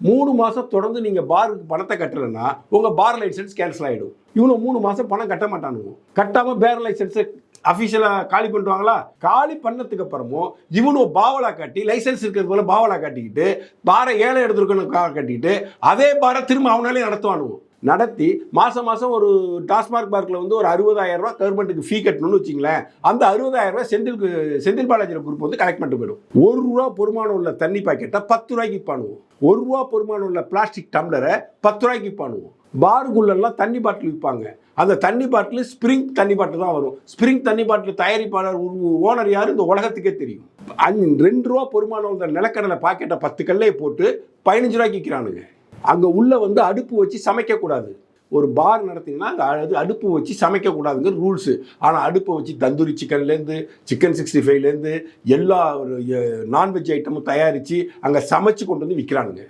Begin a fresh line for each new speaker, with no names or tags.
மூணு மாதம் தொடர்ந்து நீங்கள் பாருக்கு பணத்தை கட்டலைன்னா உங்கள் பார் லைசன்ஸ் கேன்சல் ஆகிடும் இவனு மூணு மாதம் பணம் கட்ட மாட்டானுங்க. கட்டாமல் பேர் லைசன்ஸை அஃபிஷியலாக காலி பண்ணுவாங்களா காலி பண்ணதுக்கு அப்புறமும் இவனும் பாவலா காட்டி லைசன்ஸ் இருக்கிறது போல பாவலா காட்டிக்கிட்டு பாரை ஏழை எடுத்துருக்கணும் கட்டிக்கிட்டு அதே பாரை திரும்ப அவனாலே நடத்துவானுவோம் நடத்தி மாதம் மாதம் ஒரு டாஸ்மார்க் பார்க்கில் வந்து ஒரு அறுபதாயிரம் ரூபா கவர்மெண்ட்டுக்கு ஃபீ கட்டணும்னு வச்சிங்களேன் அந்த அறுபதாயிரம் ரூபா செந்தில் செந்தில் பாலாஜி குரூப் வந்து கலெக்ட் பண்ணிட்டு போயிடும். ஒரு ரூபா பொறுமானம் உள்ள தண்ணி பாக்கெட்டை பத்து ரூபாய்க்கு பண்ணுவோம் ஒரு ரூபா பொறுமானம் உள்ள பிளாஸ்டிக் டம்ளரை பத்து ரூபாய்க்கு பண்ணுவோம் பாருக்குள்ளெல்லாம் தண்ணி பாட்டில் விற்பாங்க அந்த தண்ணி பாட்டில் ஸ்ப்ரிங் தண்ணி பாட்டில் தான் வரும். ஸ்ப்ரிங் தண்ணி பாட்டில் தயாரிப்பாளர் ஓனர் யார்? இந்த உலகத்துக்கே தெரியும். அஞ்சு ரெண்டு ரூபா பொறுமானம் உள்ள நிலக்கடலை பாக்கெட்டை பத்து கல்லையை போட்டு பதினஞ்சு ரூபாய்க்கு விற்கிறானுங்க. அங்கே உள்ளே வந்து அடுப்பு வச்சு சமைக்கக்கூடாது ஒரு பார் நடத்திங்கன்னா அங்கே அது அடுப்பு வச்சு சமைக்கக்கூடாதுங்கிற ரூல்ஸு ஆனால் அடுப்பை வச்சு தந்தூரி சிக்கன்லேருந்து சிக்கன் சிக்ஸ்டி ஃபைவ்லேருந்து எல்லா நான்வெஜ் ஐட்டமும் தயாரித்து அங்கே சமைச்சு கொண்டு வந்து விற்கிறானுங்க